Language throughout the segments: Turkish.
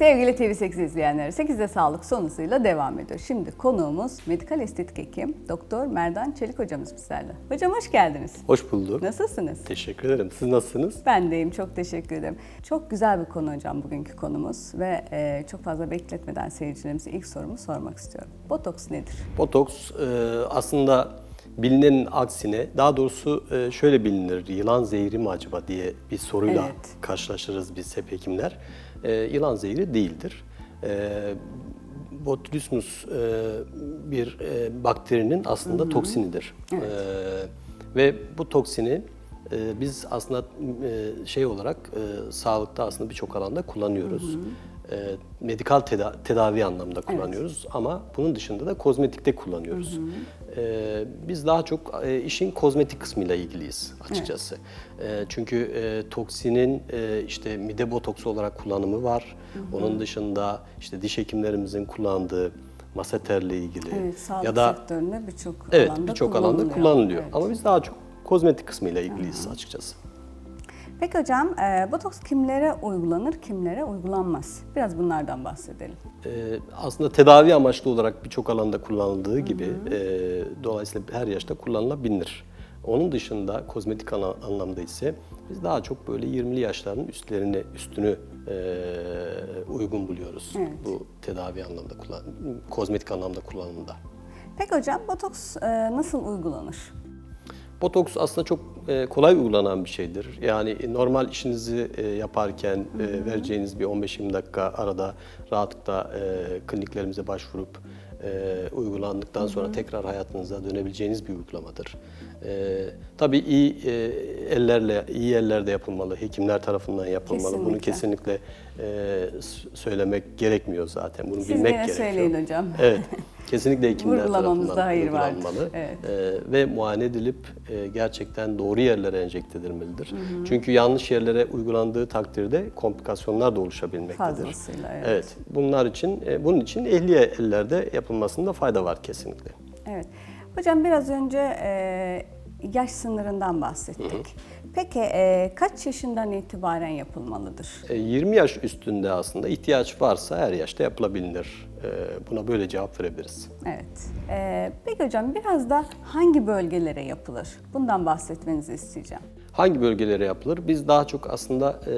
Sevgili TV8 izleyenleri 8'de sağlık sonusuyla devam ediyor. Şimdi konuğumuz medikal estetik hekim Doktor Merdan Çelik hocamız bizlerle. Hocam hoş geldiniz. Hoş bulduk. Nasılsınız? Teşekkür ederim. Siz nasılsınız? Ben deyim çok teşekkür ederim. Çok güzel bir konu hocam bugünkü konumuz ve e, çok fazla bekletmeden seyircilerimize ilk sorumu sormak istiyorum. Botoks nedir? Botoks e, aslında bilinenin aksine, daha doğrusu e, şöyle bilinir, yılan zehri mi acaba diye bir soruyla Evet. karşılaşırız biz hep hekimler. E, yılan zehri değildir. E, Botulismus e, bir e, bakterinin aslında toksinidir. E, ve bu toksini e, biz aslında e, şey olarak e, sağlıkta aslında birçok alanda kullanıyoruz. E, medikal teda- tedavi anlamda kullanıyoruz ama bunun dışında da kozmetikte kullanıyoruz. E, biz daha çok e, işin kozmetik kısmıyla ilgiliyiz açıkçası. E, çünkü e, toksinin e, işte mide botoksu olarak kullanımı var. Onun dışında işte diş hekimlerimizin kullandığı maseterle ilgili Evet, sağlık ya da sektöründe birçok evet alanda birçok alanda kullanılıyor. Evet. Ama biz daha çok kozmetik kısmıyla ilgiliyiz açıkçası. Peki hocam e, botoks kimlere uygulanır, kimlere uygulanmaz? Biraz bunlardan bahsedelim. Ee, aslında tedavi amaçlı olarak birçok alanda kullanıldığı gibi e, dolayısıyla her yaşta kullanılabilir. Onun dışında kozmetik anlamda ise biz daha çok böyle 20'li yaşların üstlerini üstünü e, uygun buluyoruz Evet. bu tedavi anlamda kullan kozmetik anlamda kullanımda. Peki hocam botoks e, nasıl uygulanır? Botoks aslında çok e, kolay uygulanan bir şeydir. Yani normal işinizi e, yaparken e, vereceğiniz bir 15-20 dakika arada rahatlıkla e, kliniklerimize başvurup e, uygulandıktan sonra tekrar hayatınıza dönebileceğiniz bir uygulamadır. E, tabii iyi e, ellerle, iyi ellerde yapılmalı, hekimler tarafından yapılmalı. Bunu Kesinlikle. kesinlikle e, söylemek gerekmiyor zaten. Bunu Siz bilmek gerekiyor. söyleyin hocam. Evet. Kesinlikle hekimler Vurgulamamızda tarafından hayır uygulanmalı. Evet. Ee, ve muayene edilip e, gerçekten doğru yerlere enjekte edilmelidir. Çünkü yanlış yerlere uygulandığı takdirde komplikasyonlar da oluşabilmektedir. Fazlasıyla, evet. Evet. Bunlar için e, bunun için ehli ellerde yapılmasında fayda var kesinlikle. Evet. Hocam biraz önce e, yaş sınırından bahsettik. Peki e, kaç yaşından itibaren yapılmalıdır? E, 20 yaş üstünde aslında ihtiyaç varsa her yaşta yapılabilir. E, Buna böyle cevap verebiliriz. Evet. E, peki hocam biraz da hangi bölgelere yapılır? Bundan bahsetmenizi isteyeceğim. Hangi bölgelere yapılır? Biz daha çok aslında e,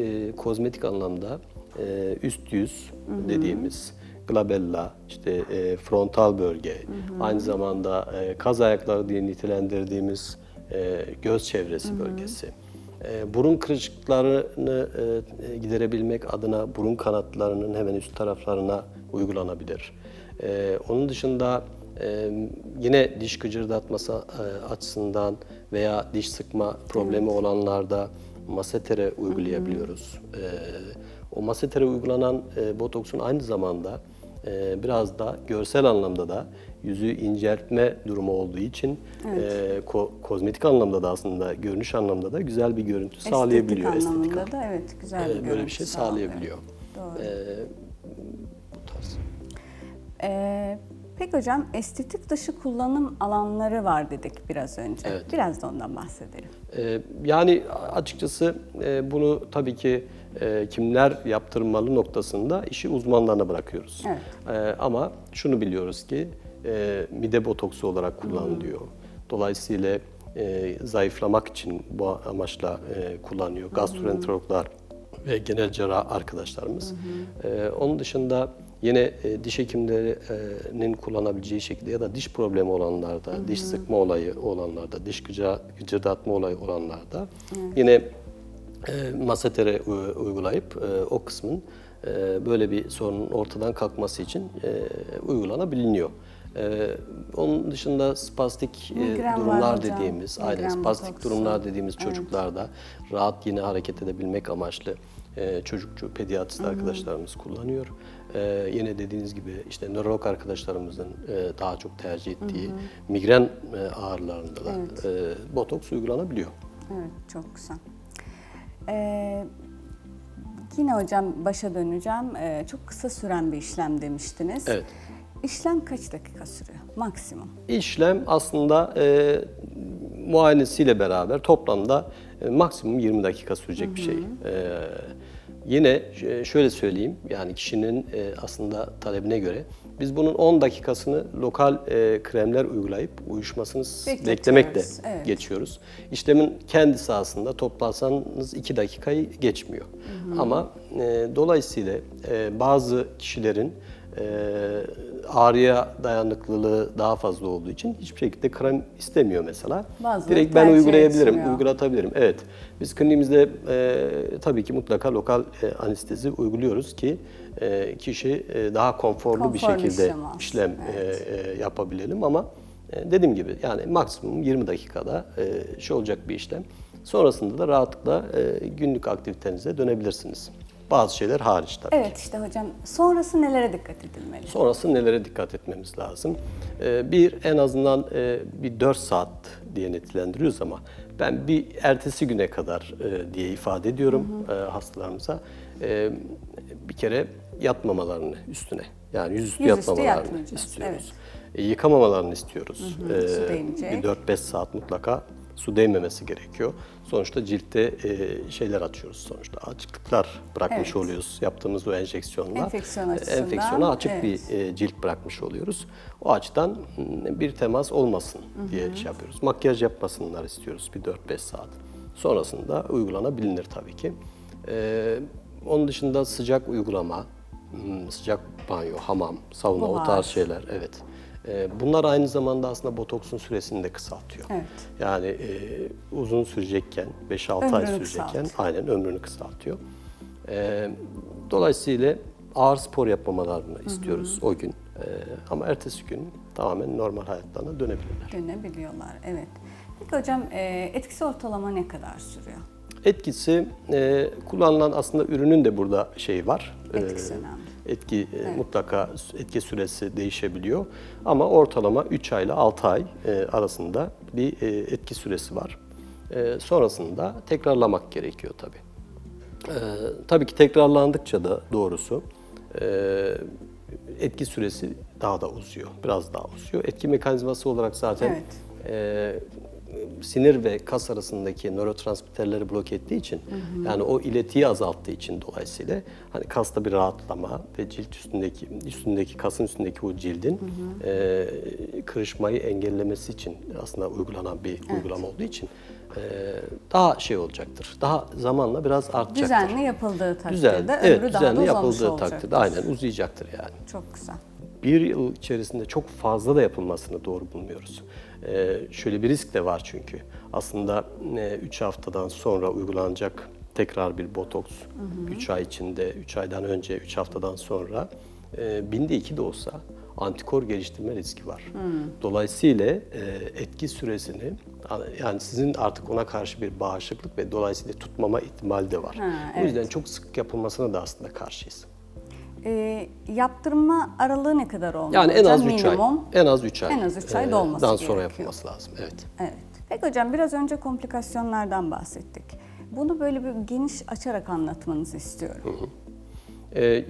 e, kozmetik anlamda e, üst yüz dediğimiz glabella, işte e, frontal bölge, aynı zamanda e, kaz ayakları diye nitelendirdiğimiz e, göz çevresi bölgesi. E, burun kırışıklarını e, giderebilmek adına burun kanatlarının hemen üst taraflarına uygulanabilir. E, onun dışında ee, yine diş gıcırdatması e, açısından veya diş sıkma problemi olanlarda masetere uygulayabiliyoruz. Ee, o masetere uygulanan e, botoksun aynı zamanda e, biraz da görsel anlamda da yüzü inceltme durumu olduğu için e, ko- kozmetik anlamda da aslında görünüş anlamda da güzel bir görüntü sağlayabiliyor. Estetik estetik anlamında anlamda. da evet güzel bir Ee, böyle bir görüntü şey sağlıyor. sağlayabiliyor. Doğru. Ee, bu tarz. E, peki hocam estetik dışı kullanım alanları var dedik biraz önce. Evet. Biraz da ondan bahsedelim. Ee, Yani açıkçası e, bunu tabii ki e, kimler yaptırmalı noktasında işi uzmanlarına bırakıyoruz. Evet. Ee, Ama şunu biliyoruz ki e, mide botoksu olarak kullanılıyor. Dolayısıyla e, zayıflamak için bu amaçla e, kullanıyor. Gastroenterologlar ve genel cerrah arkadaşlarımız. Ee, Onun dışında yine e, diş hekimlerinin kullanabileceği şekilde ya da diş problemi olanlarda, diş sıkma olayı olanlarda, diş gıca, gıcırdatma olayı olanlarda yine e, masetere u- uygulayıp e, o kısmın e, böyle bir sorunun ortadan kalkması için e, uygulanabiliyor. E, onun dışında spastik e, durumlar dediğimiz, Migren aynen spastik botoksu. durumlar dediğimiz çocuklarda rahat yine hareket edebilmek amaçlı e, çocukçu pediatrist arkadaşlarımız kullanıyor. E, yine dediğiniz gibi işte nörolog arkadaşlarımızın e, daha çok tercih ettiği migren e, ağrılarında da e, botoks uygulanabiliyor. Evet, çok güzel. Ee, yine hocam başa döneceğim. Ee, çok kısa süren bir işlem demiştiniz. Evet. İşlem kaç dakika sürüyor maksimum? İşlem aslında e, muayenesiyle beraber toplamda e, maksimum 20 dakika sürecek bir şey. E, Yine ş- şöyle söyleyeyim, yani kişinin e, aslında talebine göre biz bunun 10 dakikasını lokal e, kremler uygulayıp uyuşmasını beklemekle evet. geçiyoruz. İşlemin kendisi aslında toplasanız 2 dakikayı geçmiyor. Ama e, dolayısıyla e, bazı kişilerin e, ağrıya dayanıklılığı daha fazla olduğu için hiçbir şekilde krem istemiyor mesela. Bazıları Direkt ben uygulayabilirim, etmiyor. uygulatabilirim. Evet. Biz kliniğimizde e, tabii ki mutlaka lokal e, anestezi uyguluyoruz ki e, kişi e, daha konforlu bir Konforlu şekilde işlem işlem e, e, yapabilelim ama e, dediğim gibi yani maksimum 20 dakikada e, şey olacak bir işlem. Sonrasında da rahatlıkla e, günlük aktivitenize dönebilirsiniz. Bazı şeyler hariç tabii. Evet işte hocam sonrası nelere dikkat edilmeli? Sonrası nelere dikkat etmemiz lazım? Ee, bir, en azından e, bir 4 saat diye nitelendiriyoruz ama ben bir ertesi güne kadar e, diye ifade ediyorum e, hastalarımıza. E, bir kere yatmamalarını üstüne, yani yüzüstü Yüzüstü yatmamalarını istiyoruz. E, yıkamamalarını istiyoruz. E, su değmeyecek. bir 4-5 saat mutlaka su değmemesi gerekiyor. Sonuçta ciltte e, şeyler açıyoruz sonuçta. Açıklıklar bırakmış Evet. oluyoruz yaptığımız o enjeksiyonla. Enfeksiyon E, açısından, Enfeksiyona açık evet. bir e, cilt bırakmış oluyoruz. O açıdan bir temas olmasın diye şey yapıyoruz. Makyaj yapmasınlar istiyoruz bir 4-5 saat. Sonrasında uygulanabilir tabii ki. E, onun dışında sıcak uygulama, sıcak banyo, hamam, sauna o tarz şeyler evet. E, bunlar aynı zamanda aslında botoksun süresini de kısaltıyor. Evet. Yani e, uzun sürecekken, 5-6 ay sürecekken aynen ömrünü kısaltıyor. E, dolayısıyla ağır spor yapmamalarını istiyoruz o gün. E, ama ertesi gün tamamen normal hayatlarına dönebilirler. Dönebiliyorlar evet. Peki hocam e, etkisi ortalama ne kadar sürüyor? Etkisi e, kullanılan aslında ürünün de burada şeyi var. Etkisi önemli. Etki e, mutlaka etki süresi değişebiliyor ama ortalama 3 ay ile 6 ay arasında bir e, etki süresi var. E, sonrasında tekrarlamak gerekiyor tabii. Tabii ki tekrarlandıkça da doğrusu etki süresi daha da uzuyor, biraz daha uzuyor. Etki mekanizması olarak zaten Evet. Sinir ve kas arasındaki nörotransmitterleri blok ettiği için yani o iletiyi azalttığı için dolayısıyla hani kasta bir rahatlama ve cilt üstündeki üstündeki kasın üstündeki o cildin e, kırışmayı engellemesi için aslında uygulanan bir uygulama olduğu için e, daha şey olacaktır. Daha zamanla biraz artacaktır. Düzenli yapıldığı takdirde Düzen, ömrü evet, daha düzenli da yapıldığı olacaktır. takdirde aynen uzayacaktır yani Çok güzel. bir yıl içerisinde çok fazla da yapılmasını doğru bulmuyoruz. Ee, şöyle bir risk de var çünkü. Aslında 3 haftadan sonra uygulanacak tekrar bir botoks, 3 ay içinde, 3 aydan önce, 3 haftadan sonra e, binde iki de olsa antikor geliştirme riski var. Dolayısıyla e, etki süresini yani sizin artık ona karşı bir bağışıklık ve dolayısıyla tutmama ihtimali de var. Ha, O yüzden çok sık yapılmasına da aslında karşıyız. E, yaptırma aralığı ne kadar olmalı? Yani en az hocam? 3 ay. En az 3 ay. En az üç ay dolması Dan sonra gerekiyor. yapılması lazım. Evet. Evet. Peki hocam biraz önce komplikasyonlardan bahsettik. Bunu böyle bir geniş açarak anlatmanızı istiyorum. Ee,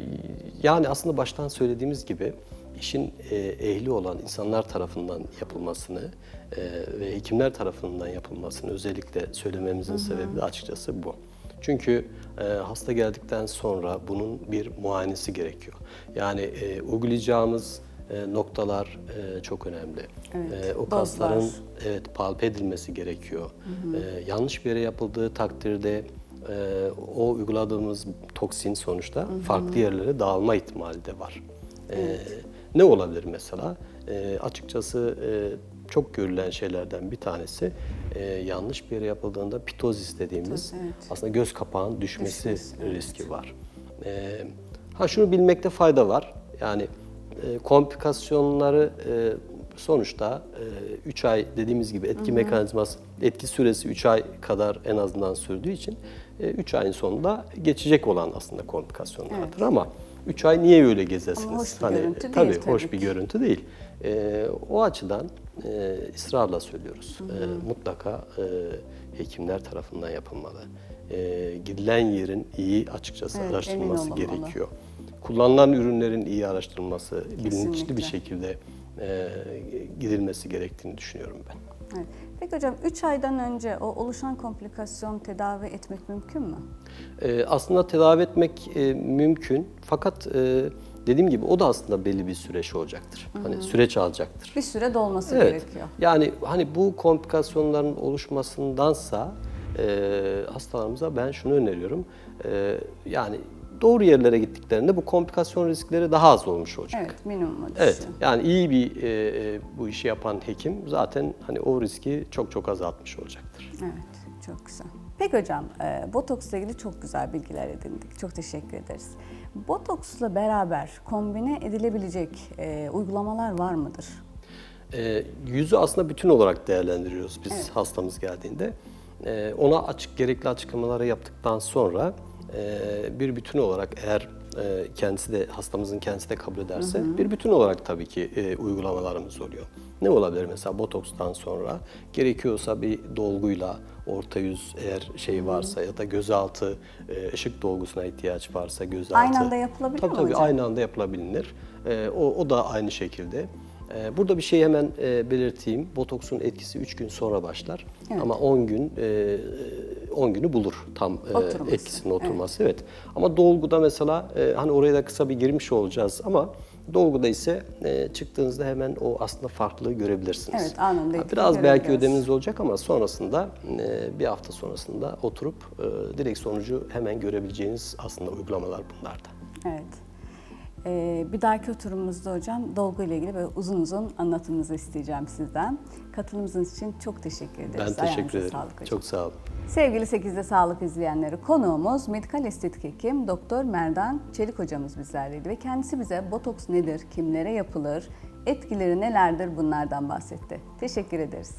yani aslında baştan söylediğimiz gibi işin e, ehli olan insanlar tarafından yapılmasını e, ve hekimler tarafından yapılmasını özellikle söylememizin sebebi de açıkçası bu. Çünkü e, hasta geldikten sonra bunun bir muayenesi gerekiyor. Yani e, uygulayacağımız e, noktalar e, çok önemli. Evet, E, o dozlar. kasların evet palpe edilmesi gerekiyor. E, yanlış bir yere yapıldığı takdirde e, o uyguladığımız toksin sonuçta farklı yerlere dağılma ihtimali de var. E, ne olabilir mesela? E, açıkçası e, çok görülen şeylerden bir tanesi e, yanlış bir yere yapıldığında pitozis dediğimiz Pitoz, evet. aslında göz kapağının düşmesi Düşmesi, evet. riski var. E, ha şunu bilmekte fayda var. Yani e, komplikasyonları e, sonuçta 3 ay dediğimiz gibi etki mekanizması, etki süresi 3 ay kadar en azından sürdüğü için 3 ayın sonunda geçecek olan aslında komplikasyonlardır ama 3 ay niye öyle gezesiniz? Ama hoş bir görüntü değil tabii, tabii hoş bir görüntü değil. E, o açıdan e, ısrarla söylüyoruz. E, mutlaka e, hekimler tarafından yapılmalı. E, gidilen yerin iyi açıkçası Evet, araştırılması gerekiyor. Kullanılan ürünlerin iyi araştırılması, bilinçli bir şekilde e, gidilmesi gerektiğini düşünüyorum ben. Evet. Peki hocam 3 aydan önce o oluşan komplikasyon tedavi etmek mümkün mü? Ee, aslında tedavi etmek e, mümkün fakat e, dediğim gibi o da aslında belli bir süreç olacaktır. Hani süreç alacaktır. Bir süre dolması Evet. gerekiyor. Yani hani bu komplikasyonların oluşmasındansa e, hastalarımıza ben şunu öneriyorum. E, yani doğru yerlere gittiklerinde bu komplikasyon riskleri daha az olmuş olacak. Evet, düşüyor. Evet, yani iyi bir e, e, bu işi yapan hekim zaten hani o riski çok çok azaltmış olacaktır. Evet, çok güzel. Peki hocam, e, botoksla ilgili çok güzel bilgiler edindik. Çok teşekkür ederiz. Botoksla beraber kombine edilebilecek e, uygulamalar var mıdır? E, yüzü aslında bütün olarak değerlendiriyoruz biz hastamız geldiğinde. E, ona açık gerekli açıklamaları yaptıktan sonra e, bir bütün olarak eğer e, kendisi de hastamızın kendisi de kabul ederse bir bütün olarak tabii ki e, uygulamalarımız oluyor. Ne olabilir mesela botokstan sonra gerekiyorsa bir dolguyla orta yüz eğer şey varsa ya da gözaltı e, ışık dolgusuna ihtiyaç varsa gözaltı. Aynı anda yapılabilir tabii, mi tabii, hocam? Aynı anda yapılabilir. E, o, o da aynı şekilde. E, burada bir şey hemen e, belirteyim. Botoksun etkisi 3 gün sonra başlar. Evet. Ama 10 gün e, 10 günü bulur tam e, Oturması. etkisinin oturması. Evet. Ama dolguda mesela e, hani oraya da kısa bir girmiş olacağız ama dolguda ise e, çıktığınızda hemen o aslında farklılığı görebilirsiniz. Evet, anında Biraz belki ödeminiz olacak ama sonrasında e, bir hafta sonrasında oturup e, direkt sonucu hemen görebileceğiniz aslında uygulamalar bunlar da. Evet. Ee, bir dahaki oturumumuzda hocam dolgu ile ilgili böyle uzun uzun anlatımınızı isteyeceğim sizden. Katılımınız için çok teşekkür ederiz. Ben teşekkür Ayağınıza ederim. Sağlık hocam. Çok sağ olun. Sevgili 8'de Sağlık izleyenleri konuğumuz medikal estetik hekim Doktor Merdan Çelik hocamız bizlerleydi ve kendisi bize botoks nedir, kimlere yapılır, etkileri nelerdir bunlardan bahsetti. Teşekkür ederiz.